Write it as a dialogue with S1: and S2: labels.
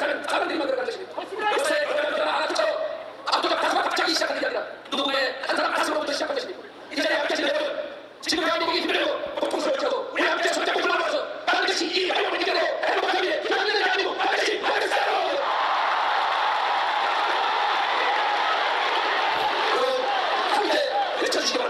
S1: 사람들이 만들어간 것입니다. 요새 그러면 알아듣죠. 압도적 다수가 갑자기 시작하는 게 아니라 누구의 한 사람 가슴으로부터 시작한 것입니다. 이 자리에 함께 하신 여러분, 지금 대한민국이 힘들고 고통스러울 때도 우리 함께 손잡고 불러모아서 반드시 이 어려움을 이겨내 행복한 미래 기원하는 대한민국 반드시 만들겠습니다. 여러분, 함께 외쳐주시기 바랍니다.